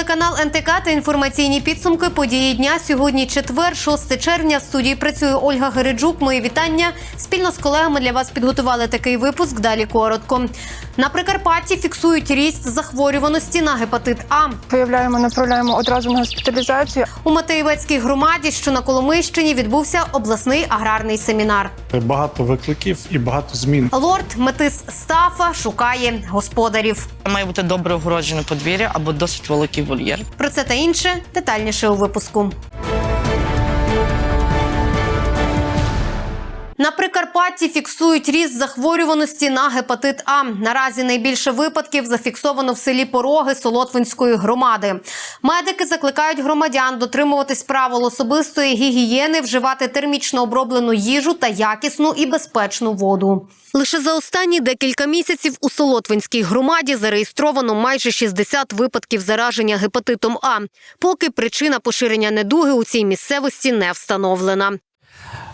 Телеканал НТК та інформаційні підсумки події дня. Сьогодні четвер, 6 червня. В студії працює Ольга Гереджук. Мої вітання. Спільно з колегами для вас підготували такий випуск. Далі коротко. На Прикарпатті фіксують ріст захворюваності на гепатит А. Виявляємо, направляємо одразу на госпіталізацію. У Матеєвецькій громаді, що на Коломийщині, відбувся обласний аграрний семінар. Багато викликів і багато змін. Лорд Метис Стафа шукає господарів. Має бути добре огороджене подвір'я або досить великий вольєр. Про це та інше детальніше у випуску. На Прикарпатті фіксують ріст захворюваності на гепатит А. Наразі найбільше випадків зафіксовано в селі Пороги Солотвинської громади. Медики закликають громадян дотримуватись правил особистої гігієни, вживати термічно оброблену їжу та якісну і безпечну воду. Лише за останні декілька місяців у Солотвинській громаді зареєстровано майже 60 випадків зараження гепатитом А. Поки причина поширення недуги у цій місцевості не встановлена.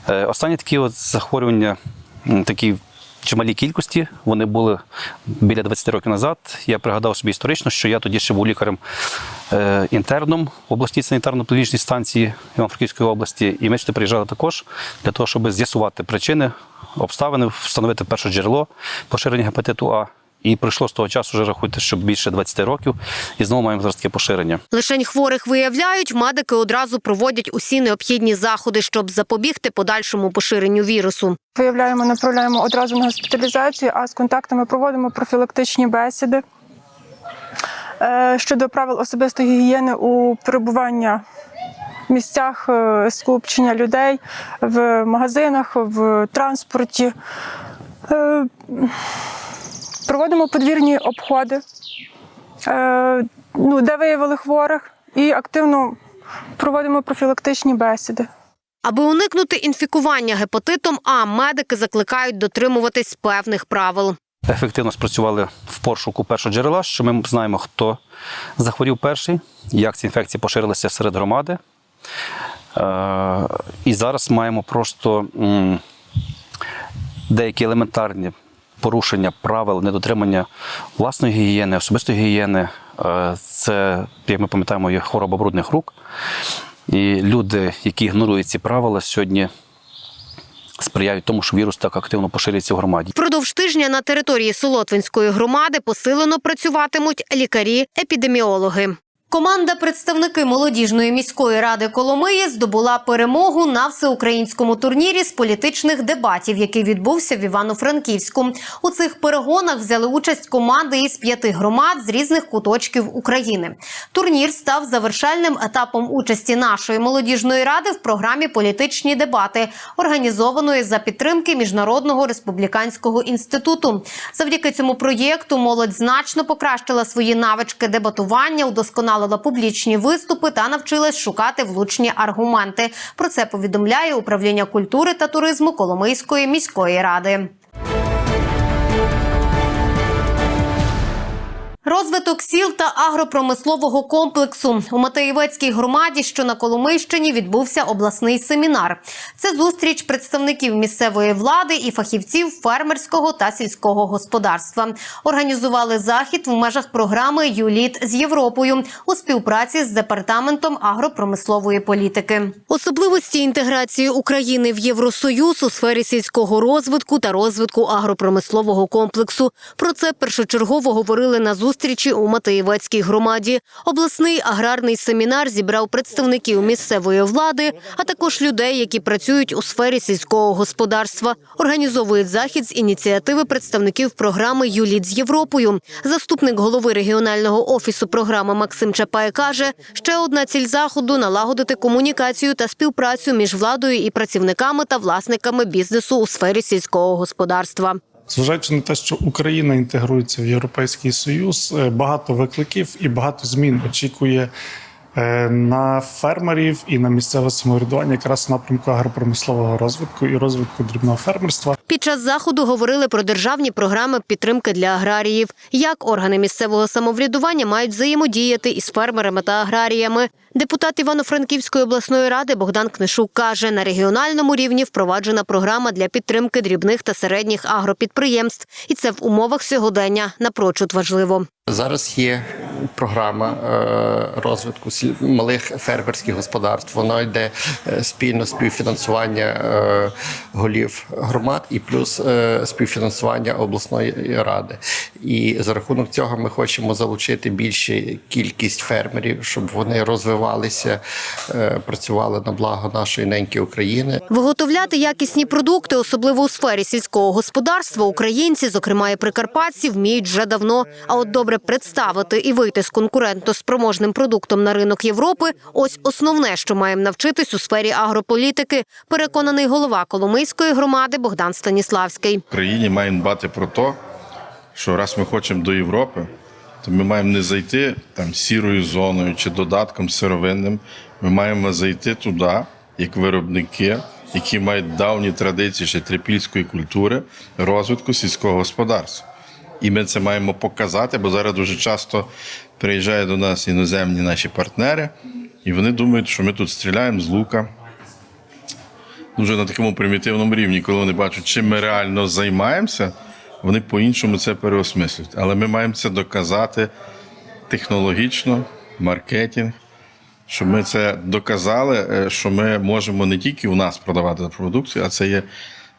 Е, Останні такі от захворювання, такі чималій кількості, вони були біля 20 років назад. Я пригадав собі історично, що я тоді ще був лікарем е, в обласній санітарно-педагогічній станції Івано-Франківської області. І ми сюди приїжджали також для того, щоб з'ясувати причини, обставини, встановити перше джерело поширення гепатиту А. І пройшло з того часу, вже рахуйте, що більше 20 років, і знову маємо зараз таке поширення. Лишень хворих виявляють, медики одразу проводять усі необхідні заходи, щоб запобігти подальшому поширенню вірусу. Виявляємо, направляємо одразу на госпіталізацію, а з контактами проводимо профілактичні бесіди Е, щодо правил особистої гігієни у перебування в місцях е, скупчення людей, в магазинах, в транспорті. Проводимо подвірні обходи, е, ну, де виявили хворих, і активно проводимо профілактичні бесіди. Аби уникнути інфікування гепатитом А, медики закликають дотримуватись певних правил. ефективно спрацювали в пошуку першого джерела, що ми знаємо, хто захворів перший, як ці інфекції поширилися серед громади. Е, І зараз маємо просто деякі елементарні порушення правил недотримання власної гігієни, особистої гігієни. Е, Це, як ми пам'ятаємо, є хвороба брудних рук. І люди, які ігнорують ці правила, сьогодні сприяють тому, що вірус так активно поширюється в громаді. Впродовж тижня на території Солотвинської громади посилено працюватимуть лікарі-епідеміологи. Команда представники молодіжної міської ради Коломиї здобула перемогу на всеукраїнському турнірі з політичних дебатів, який відбувся в Івано-Франківську. У цих перегонах взяли участь команди із п'яти громад з різних куточків України. Турнір став завершальним етапом участі нашої молодіжної ради в програмі Політичні дебати, організованої за підтримки Міжнародного республіканського інституту. Завдяки цьому проєкту молодь значно покращила свої навички дебатування, удосконалила публічні виступи та навчилась шукати влучні аргументи. Про це повідомляє управління культури та туризму Коломийської міської ради. Розвиток сіл та агропромислового комплексу у Матеєвецькій громаді, що на Коломийщині, відбувся обласний семінар. Це зустріч представників місцевої влади і фахівців фермерського та сільського господарства. Організували захід в межах програми ЮЛІТ з Європою у співпраці з департаментом агропромислової політики. Особливості інтеграції України в Євросоюз у сфері сільського розвитку та розвитку агропромислового комплексу. Про це першочергово говорили на зустрічі у Матеєвецькій громаді. Обласний аграрний семінар зібрав представників місцевої влади, а також людей, які працюють у сфері сільського господарства. Організовують захід з ініціативи представників програми «Юліт з Європою. Заступник голови регіонального офісу програми Максим Чапай каже, ще одна ціль заходу налагодити комунікацію та співпрацю між владою і працівниками та власниками бізнесу у сфері сільського господарства. Зважаючи на те, що Україна інтегрується в Європейський Союз, е, багато викликів і багато змін очікує е, на фермерів і на місцеве самоврядування, якраз напрямку агропромислового розвитку і розвитку дрібного фермерства. Під час заходу говорили про державні програми підтримки для аграріїв, як органи місцевого самоврядування мають взаємодіяти із фермерами та аграріями. Депутат Івано-Франківської обласної ради Богдан Книшук каже, на регіональному рівні впроваджена програма для підтримки дрібних та середніх агропідприємств, і це в умовах сьогодення напрочуд важливо. Зараз є програма е, розвитку малих фермерських господарств. Воно йде е, спільно співфінансування е, голів громад і плюс співфінансування обласної ради. І за рахунок цього ми хочемо залучити більшу кількість фермерів, щоб вони розвивалися, е, працювали на благо нашої неньки України. Виготовляти якісні продукти, особливо у сфері сільського господарства, українці, зокрема і прикарпатці, вміють вже давно. А от добре представити і вийти з конкурентоспроможним продуктом на ринок Європи – ось основне, що маємо навчитись у сфері агрополітики, переконаний голова Коломийської громади Богдан Станіславський. В країні маємо дбати про те, що раз ми хочемо до Європи, то ми маємо не зайти там сірою зоною чи додатком сировинним. Ми маємо зайти туди, як виробники, які мають давні традиції ще трипільської культури розвитку сільського господарства. І ми це маємо показати, бо зараз дуже часто приїжджають до нас іноземні наші партнери, і вони думають, що ми тут стріляємо з лука, дуже на такому примітивному рівні, коли вони бачать, чим ми реально займаємося, вони по-іншому це переосмислюють. Але ми маємо це доказати технологічно, маркетинг, щоб ми це доказали, е, що ми можемо не тільки у нас продавати продукцію, а це є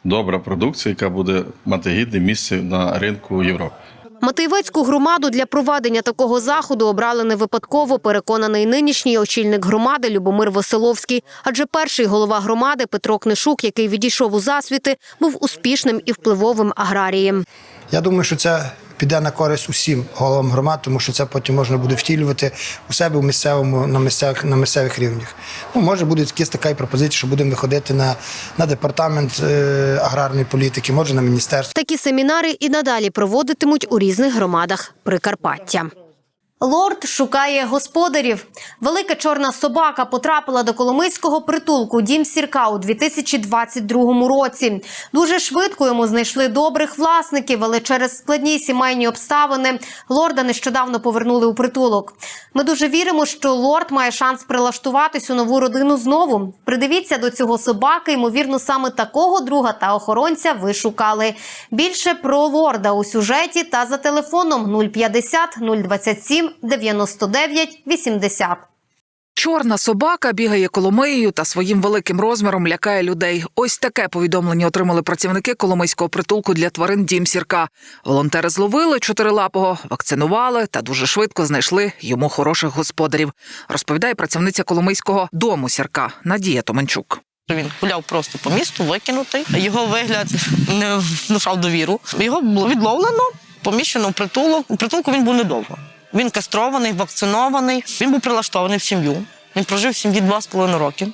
добра продукція, яка буде мати гідне місце на ринку Європи. Матиєвецьку громаду для проведення такого заходу обрали не випадково, переконаний нинішній очільник громади Любомир Василовський. Адже перший голова громади Петро Книшук, який відійшов у засвіти, був успішним і впливовим аграрієм. Я думаю, що це піде на користь усім головам громад, тому що це потім можна буде втілювати у себе у місцевому на місцевих на місцевих рівнях. Ну, може буде якась така і пропозиція, що будемо виходити на, на департамент е, аграрної політики, може на міністерство. Такі семінари і надалі проводитимуть у різних громадах Прикарпаття. Лорд шукає господарів. Велика чорна собака потрапила до Коломийського притулку Дім Сірка у 2022 році. Дуже швидко йому знайшли добрих власників, але через складні сімейні обставини лорда нещодавно повернули у притулок. Ми дуже віримо, що лорд має шанс прилаштуватись у нову родину знову. Придивіться до цього собаки. Ймовірно, саме такого друга та охоронця ви шукали. Більше про лорда у сюжеті та за телефоном 050 027 99 80. Чорна собака бігає коломиєю та своїм великим розміром лякає людей. Ось таке повідомлення отримали працівники коломийського притулку для тварин Дім Сірка. Волонтери зловили чотирилапого, вакцинували та дуже швидко знайшли йому хороших господарів. Розповідає працівниця коломийського дому Сірка Надія Томенчук. Він гуляв просто по місту, викинутий. Його вигляд не внушав довіру. Його було відловлено, поміщено в притулок. У притулку він був недовго. Він кастрований, вакцинований. Він був прилаштований в сім'ю. Він прожив в сім'ї два з половиною роки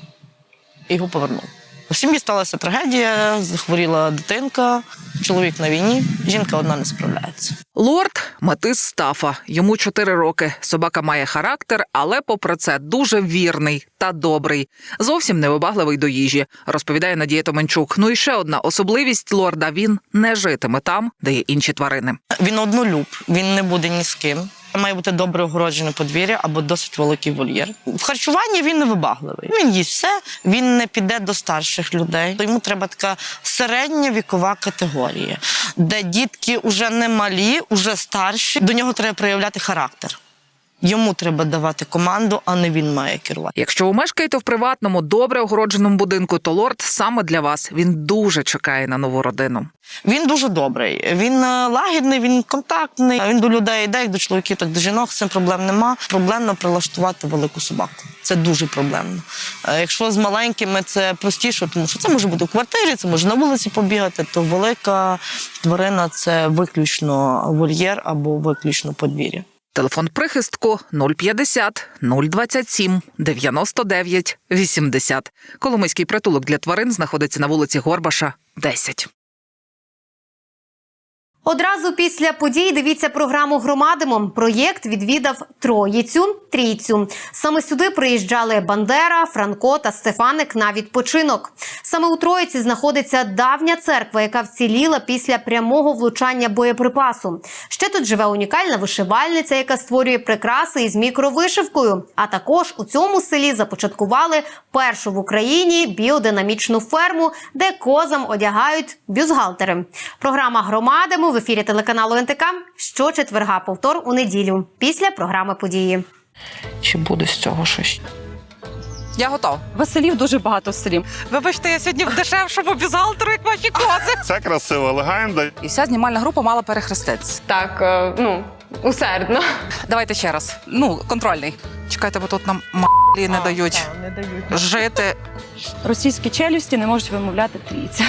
і його повернув. У сім'ї сталася трагедія, захворіла дитинка, чоловік на війні, жінка одна не справляється. Лорд метис Стафа. Йому чотири роки. Собака має характер, але попри це дуже вірний та добрий. Зовсім невибагливий до їжі, розповідає Надія Томенчук. Ну і ще одна особливість лорда: він не житиме там, де є інші тварини. Він однолюб, він не буде ні з ким. Має бути добре огороджене подвір'я або досить великий вольєр. В харчуванні він не вибагливий. Він їсть все, він не піде до старших людей. Йому треба така середня вікова категорія, де дітки вже не малі, вже старші. До нього треба проявляти характер. Йому треба давати команду, а не він має керувати. Якщо ви мешкаєте в приватному, добре огородженому будинку, то лорд саме для вас. Він дуже чекає на нову родину. Він дуже добрий. Він е, лагідний, він контактний. Він до людей йде, як до чоловіків, так до жінок. З цим проблем нема. Проблемно прилаштувати велику собаку. Це дуже проблемно. Е, Якщо з маленькими це простіше, тому що це може бути в квартирі, це може на вулиці побігати, то велика тварина це виключно вольєр або виключно подвір'я. Телефон прихистку 050 027 99 80. Коломийський притулок для тварин знаходиться на вулиці Горбаша, 10. Одразу після подій дивіться програму Громадимо. Проєкт відвідав Троїцю, Трійцю. Саме сюди приїжджали Бандера, Франко та Стефаник на відпочинок. Саме у Троїці знаходиться давня церква, яка вціліла після прямого влучання боєприпасу. Ще тут живе унікальна вишивальниця, яка створює прикраси із мікровишивкою. А також у цьому селі започаткували першу в Україні біодинамічну ферму, де козам одягають бюзгалтери. Програма Громадимо в ефірі телеканалу НТК щочетверга повтор у неділю після програми події. Чи буде з цього щось? Я готова. Василів дуже багато селів. Вибачте, я сьогодні в дешевшому бюзгалтеру, як ваші кози. Це красива легенда. І вся знімальна група мала перехреститися. Так, е, ну, усердно. Давайте ще раз. Ну, контрольний. Чекайте, бо тут нам м**лі не дають не дають. жити. Російські челюсті не можуть вимовляти трійця.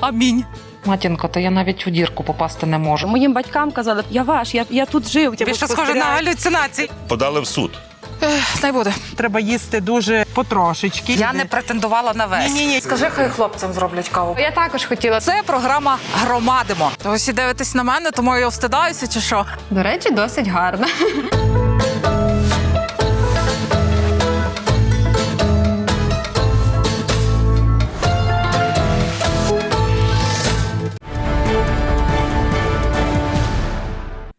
Амінь. Матінко, то я навіть у дірку попасти не можу. Моїм батькам казали, я ваш, я, я тут жив. Я Більше схоже на галюцинації. Подали в суд. Не буде. Треба їсти дуже потрошечки. Я не претендувала на весь. Ні-ні-ні. Скажи, хай хлопцям зроблять каву. Я також хотіла. Це програма Громадимо. То ви всі дивитесь на мене, тому я встидаюся, чи що? До речі, досить гарно.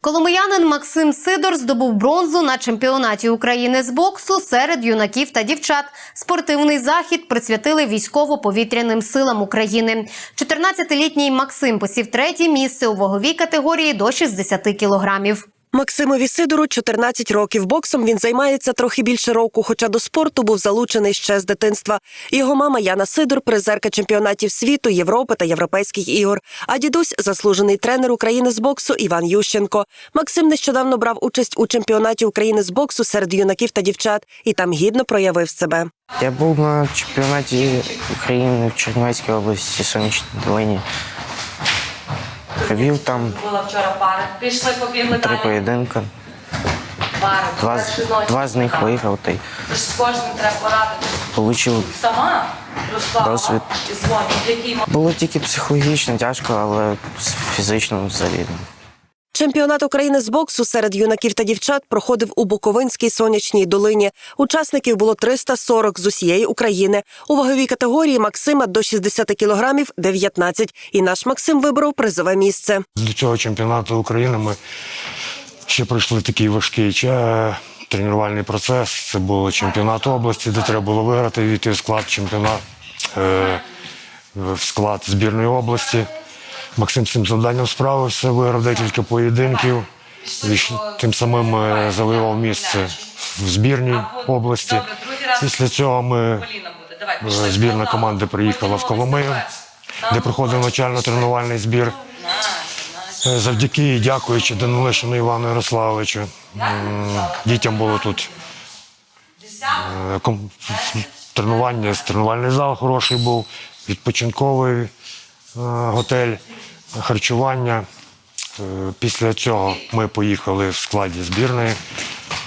Коломиянин Максим Сидор здобув бронзу на чемпіонаті України з боксу серед юнаків та дівчат. Спортивний захід присвятили військово-повітряним силам України. 14-літній Максим посів третє місце у ваговій категорії до 60 кілограмів. Максимові Сидору 14 років. Боксом він займається трохи більше року, хоча до спорту був залучений ще з дитинства. Його мама Яна Сидор, призерка чемпіонатів світу, Європи та європейських ігор. А дідусь заслужений тренер України з боксу Іван Ющенко. Максим нещодавно брав участь у чемпіонаті України з боксу серед юнаків та дівчат і там гідно проявив себе. Я був на чемпіонаті України в Чернівецькій області Сонячній долині. Провів там Була вчора пара. Пішли, побігли три поєдинки. Пара. Два, з- два з них виграв та й ж з кожним треба порадити. отримав. Сама Руслава Досвід. і дзвонить, який Було тільки психологічно тяжко, але фізично взагалі. Чемпіонат України з боксу серед юнаків та дівчат проходив у Буковинській сонячній долині. Учасників було 340 з усієї України. У ваговій категорії Максима до 60 кілограмів 19. І наш Максим виборов призове місце. До цього чемпіонату України ми ще пройшли такий важкий ча- тренувальний процес. Це був чемпіонат області, де треба було виграти, війти в склад чемпіонат е, в склад збірної області. Максим з цим завданням справився, виграв декілька поєдинків. І тим самим е, завоював місце в збірній області. Після цього ми е, збірна команда приїхала в Коломию, де проходив навчально-тренувальний збір. Е, Завдяки і дякуючи Данилишину Івану Ярославовичу. Дітям було тут тренування, тренувальний зал хороший був, відпочинковий готель, харчування. Е, Після цього ми поїхали в складі збірної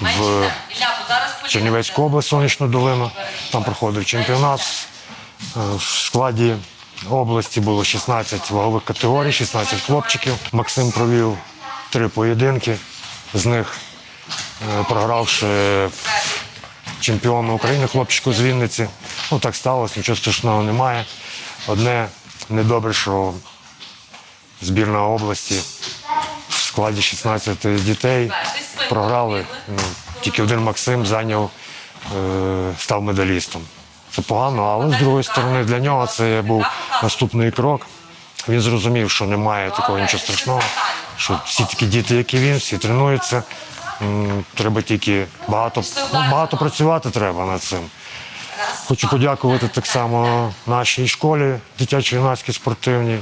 в Чернівецьку область, Сонячну долину. Там проходив чемпіонат. Е, В складі області було 16 вагових категорій, 16 хлопчиків. Максим провів три поєдинки, з них е, програвши чемпіону України, хлопчику з Вінниці. Ну так сталося, нічого страшного немає. Одне недобре, що збірна області в складі 16 дітей програли. Ну, тільки один Максим зайняв, е, став медалістом. Це погано, але з другої сторони для нього це був наступний крок. Він зрозумів, що немає такого нічого страшного, що всі такі діти, як і він, всі тренуються. Треба тільки багато, ну, багато працювати треба над цим. Хочу подякувати так само нашій школі дитячо-юнацькій спортивній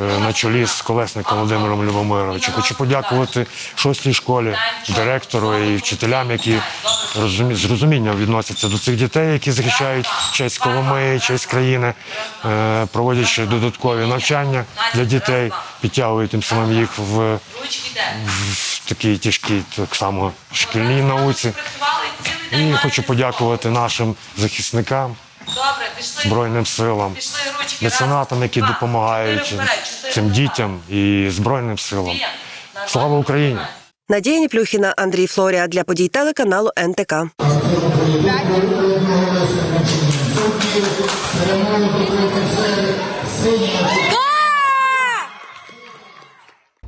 е, на чолі з колесником Володимиром Любомировичем. Хочу подякувати шостій школі, директору і вчителям, які з розумінням відносяться до цих дітей, які захищають честь Коломиї, честь країни, е, проводячи додаткові навчання для дітей, підтягують тим самим їх в, в такій тяжкій так само шкільній науці. І хочу подякувати нашим захисникам, Збройним силам, меценатам, які допомагають цим дітям і Збройним силам. Слава Україні! Надія Ніплюхіна, Андрій Флорія для подій телеканалу НТК. І